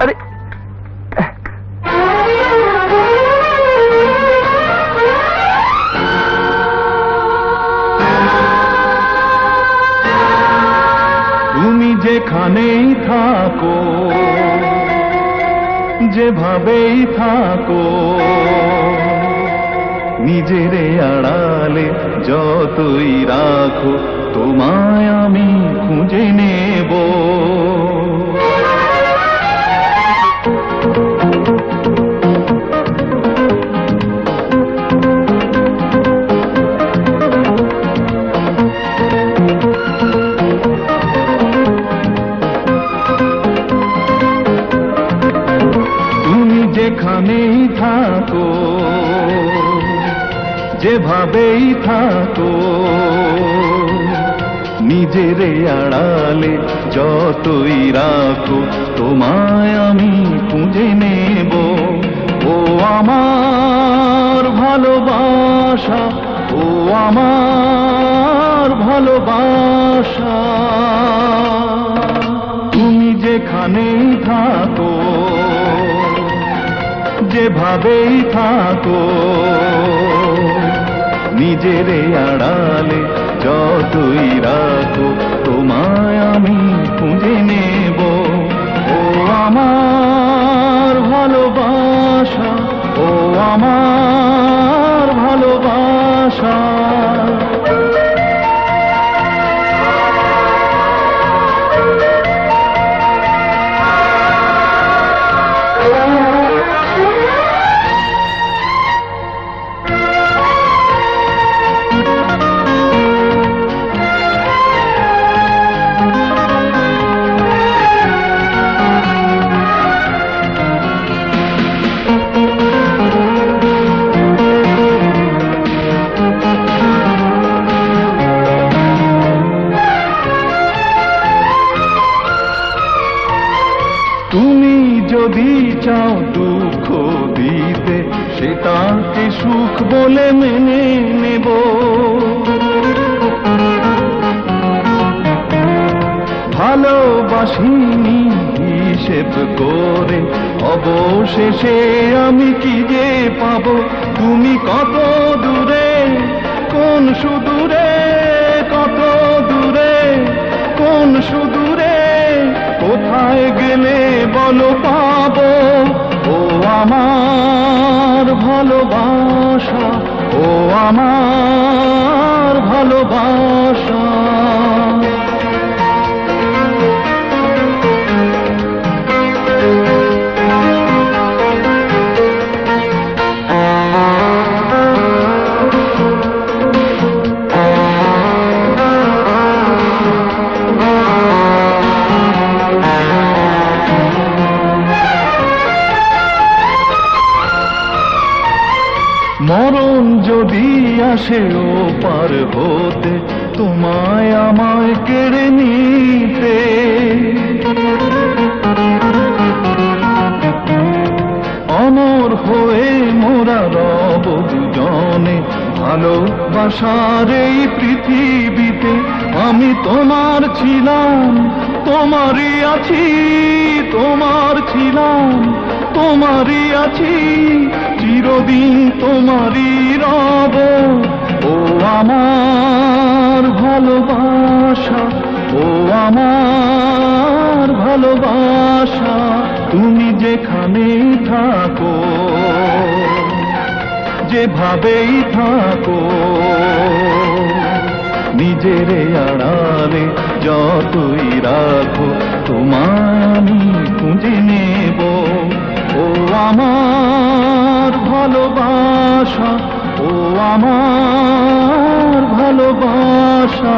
আরে তুমি যেখানেই থাকো যেভাবেই থাকো নিজেরে আড়ালে যতই রাখো তোমায় আমি খুঁজে নেব যেখানেই থাকো, যেভাবেই থাকো, নিজেরে আড়ালে যতই রাখো, তোমায় আমি খুঁজে নেব। ও আমার ভালোবাসা, ও আমার ভালোবাসা। তুমি যেখানেই থাকো যেভাবেই থাকো নিজেরে আড়ালে যদি চাও দুঃখ দিতে সেটাকে সুখ বলে মেনে নেব। ভালোবাসিনি হিসেব করে, অবশেষে আমি কি যে পাবো? তুমি কত দূরে, কোন সুদূরে, কত দূরে, কোন সুদূরে কোথায় গেলে বলো পাবো? ও আমার ভালোবাসা ও আমার ভালোবাসা। মরণ যদি আসে ও পার হতে, তোমায় আমায় কেড়ে নিতে। অমর হয়ে মোরা রব দুজনে, ভালোবাসার এই পৃথিবীতে আমি তোমার ছিলাম, তোমারই আছি, তোমার ছিলাম। তোমারই আছি, চিরদিন তোমারই রব। ও আমার ভালোবাসা, ও আমার ভালোবাসা, তুমি যেখানেই থাকো, যেভাবেই থাকো, নিজের আড়ালে যতই রাখো তোমার খুঁজে নেব। ও আমার ভালোবাসা ও আমার ভালোবাসা।